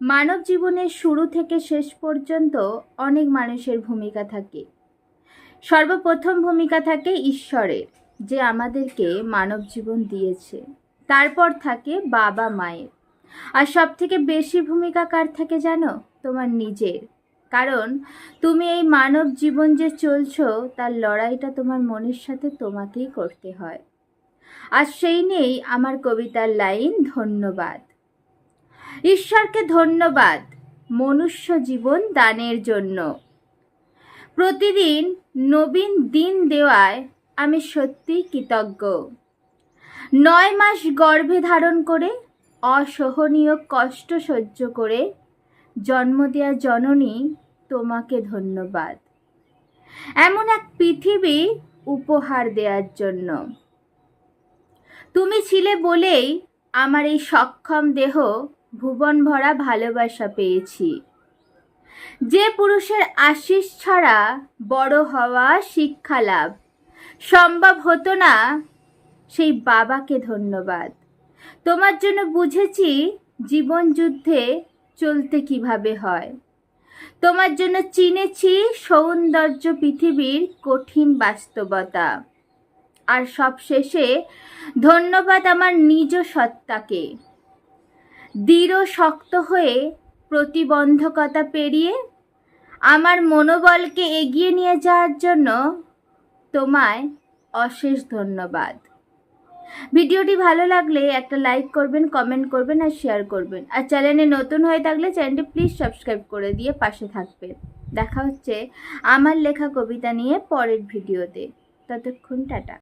মানব জীবনের শুরু থেকে শেষ পর্যন্ত অনেক মানুষের ভূমিকা থাকে। সর্বপ্রথম ভূমিকা থাকে ঈশ্বরের, যে আমাদেরকে মানব জীবন দিয়েছে। তারপর থাকে বাবা মায়ের। আর সব থেকে বেশি ভূমিকা কার থাকে জানো? তোমার নিজের। কারণ তুমি এই মানব জীবন যে চলছ, তার লড়াইটা তোমার মনের সাথে তোমাকেই করতে হয়। আর সেই নিয়েই আমার কবিতার লাইন ধন্যবাদ। ঈশ্বরকে ধন্যবাদ, মনুষ্য জীবন দানের জন্য। প্রতিদিন নবীন দিন দেওয়ায় আমি সত্যিই কৃতজ্ঞ। নয় মাস গর্ভে ধারণ করে, অসহনীয় কষ্ট সহ্য করে জন্ম দেওয়া জননী তোমাকে ধন্যবাদ। এমন এক পৃথিবী উপহার দেওয়ার জন্য। তুমি ছিলে বলেই আমার এই সক্ষম দেহ ভুবন ভরা ভালোবাসা পেয়েছি। যে পুরুষের আশিস ছাড়া বড় হওয়া শিক্ষা লাভ। সম্ভব হতো না সেই বাবাকে ধন্যবাদ। তোমার জন্য বুঝেছি জীবন যুদ্ধে চলতে কীভাবে হয়। তোমার জন্য চিনেছি সৌন্দর্য পৃথিবীর কঠিন বাস্তবতা। আর সব শেষে ধন্যবাদ আমার নিজ সত্তাকে। দৃঢ় শক্ত হয়ে প্রতিবন্ধকতা পেরিয়ে আমার মনোবলকে এগিয়ে নিয়ে যাওয়ার জন্য তোমায় অশেষ ধন্যবাদ। ভিডিওটি ভালো লাগলে একটা লাইক করবেন, কমেন্ট করবেন আর শেয়ার করবেন। আর চ্যানেলে নতুন হয়ে থাকলে চ্যানেলটি প্লিজ সাবস্ক্রাইব করে দিয়ে পাশে থাকবেন। দেখা হচ্ছে আমার লেখা কবিতা নিয়ে পরের ভিডিওতে। ততক্ষণ টাটা।